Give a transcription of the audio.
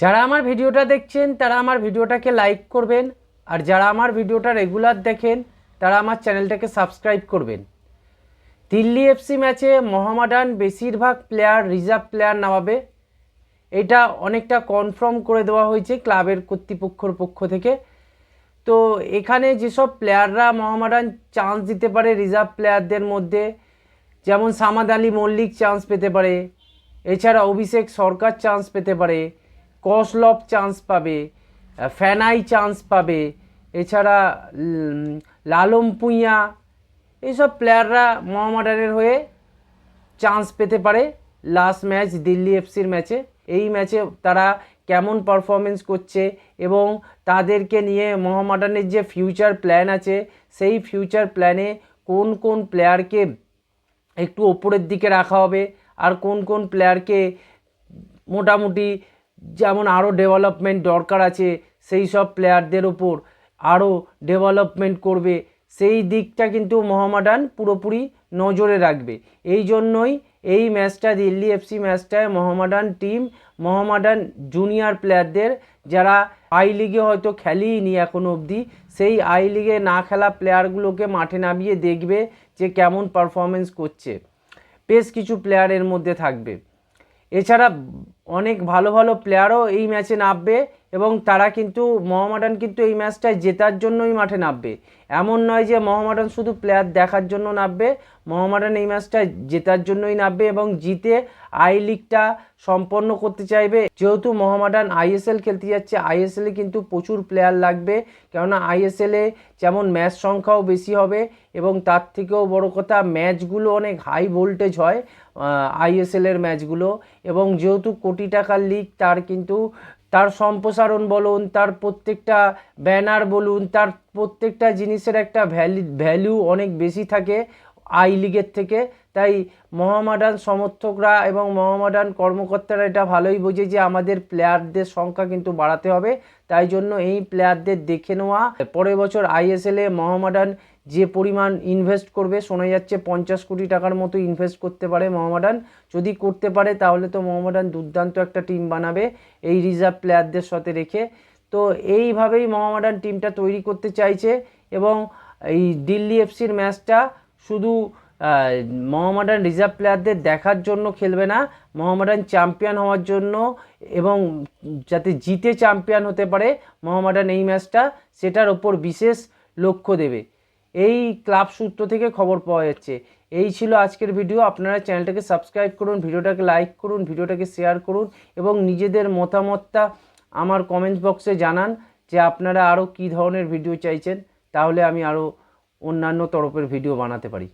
যারা আমার ভিডিওটা দেখছেন, তারা আমার ভিডিওটাকে লাইক করবেন। আর যারা আমার ভিডিওটা রেগুলার দেখেন, তারা আমার চ্যানেলটাকে সাবস্ক্রাইব করবেন। দিল্লি এফসি ম্যাচে মোহামেডান বেশিরভাগ প্লেয়ার রিজার্ভ প্লেয়ার নামাবে। এটা অনেকটা কনফার্ম করে দেওয়া হয়েছে ক্লাবের কর্তৃপক্ষর পক্ষ থেকে। তো এখানে যেসব প্লেয়াররা মোহামেডান চান্স দিতে পারে রিজার্ভ প্লেয়ারদের মধ্যে, যেমন সামাদ আলী মল্লিক চান্স পেতে পারে, এছাড়া অভিষেক সরকার চান্স পেতে পারে কসলভ চান্স পাবে ফ্যানাই চান্স পাবে এছাড়া উম, লালম পুইয়া এইসব প্লেয়াররা মোহামেডানের হয়ে চান্স পেতে পারে লাস্ট ম্যাচ দিল্লি এফসির ম্যাচে এই ম্যাচে তারা কেমন পারফরমেন্স করছে এবং তাদেরকে নিয়ে মোহামেডানের যে ফিউচার প্ল্যান আছে সেই ফিউচার প্ল্যানে কোন কোন প্লেয়ারকে একটু ওপরের দিকে রাখা হবে আর কোন কোন প্লেয়ারকে মোটামুটি যেমন আরও ডেভেলপমেন্ট দরকার আছে, সেই সব প্লেয়ারদের ওপর আরও ডেভেলপমেন্ট করবে, সেই দিকটা কিন্তু মোহামেডান পুরোপুরি নজরে রাখবে। এই জন্যই এই ম্যাচটা, দিল্লি এফসি ম্যাচটায় মোহামেডান টিম মোহামেডান জুনিয়র প্লেয়ারদের যারা আই লিগে হয়তো খেলেইনি এখনও অবধি, সেই আই লিগে না খেলা প্লেয়ারগুলোকে মাঠে নামিয়ে দেখবে যে কেমন পারফরমেন্স করছে। বেশ কিছু প্লেয়ারের মধ্যে থাকবে। এছাড়া অনেক ভালো ভালো প্লেয়ারও এই ম্যাচে নামবে। এবং তারা কিন্তু মোহামেডান কিন্তু এই ম্যাচটায় জেতার জন্যই মাঠে নামবে। এমন নয় যে মোহামেডান শুধু প্লেয়ার দেখার জন্য নামবে, মোহামেডান এই ম্যাচটায় জেতার জন্যই নামবে এবং জিতে আই লিগটা সম্পন্ন করতে চাইবে। যেহেতু মোহামেডান আইএসএল খেলতে যাচ্ছে আইএসএলে কিন্তু প্রচুর প্লেয়ার লাগবে, কেননা আইএসএলে যেমন ম্যাচ সংখ্যাও বেশি হবে এবং তার থেকেও বড় কথা ম্যাচগুলো অনেক হাই ভোল্টেজ হয় আইএসএলের ম্যাচগুলো এবং যেহেতু কোটি টাকার লিগ তার কিন্তু তার সম্প্রসারণ বলুন, তার প্রত্যেকটা ব্যানার বলুন, তার প্রত্যেকটা জিনিসের একটা ভ্যালি, ভ্যালু অনেক বেশি থাকে আই লিগের থেকে। তাই মোহামেডান সমর্থকরা এবং মোহামেডান কর্মকর্তারা এটা ভালোই বোঝে যে আমাদের প্লেয়ারদের সংখ্যা কিন্তু বাড়াতে হবে। তাই জন্য এই প্লেয়ারদের দেখে নেওয়া। পরের বছর আইএসএলে মোহামেডান যে পরিমাণ ইনভেস্ট করবে, শোনা যাচ্ছে পঞ্চাশ কোটি টাকার মতো ইনভেস্ট করতে পারে মোহামেডান। যদি করতে পারে, তাহলে তো মোহামেডান দুর্দান্ত একটা টিম বানাবে এই রিজার্ভ প্লেয়ারদের সাথে রেখে। তো এইভাবেই মোহামেডান টিমটা তৈরি করতে চাইছে এবং এই দিল্লি এফসির ম্যাচটা শুধু মোহামেডান রিজার্ভ প্লেয়ারদের দেখার জন্য খেলবে না, মোহামেডান চ্যাম্পিয়ন হওয়ার জন্য এবং যাতে জিতে চ্যাম্পিয়ন হতে পারে মোহামেডান এই ম্যাচটা, সেটার ওপর বিশেষ লক্ষ্য দেবে। এই ক্লাব সূত্র থেকে খবর পাওয়া যাচ্ছে। এই ছিল আজকের ভিডিও। আপনারা চ্যানেলটাকে সাবস্ক্রাইব করুন, ভিডিওটাকে লাইক করুন, ভিডিওটাকে শেয়ার করুন এবং নিজেদের মতামতটা আমার কমেন্ট বক্সে জানান যে আপনারা আরও কী ধরনের ভিডিও চাইছেন। তাহলে আমি আরও অন্যান্য তরফের ভিডিও বানাতে পারি।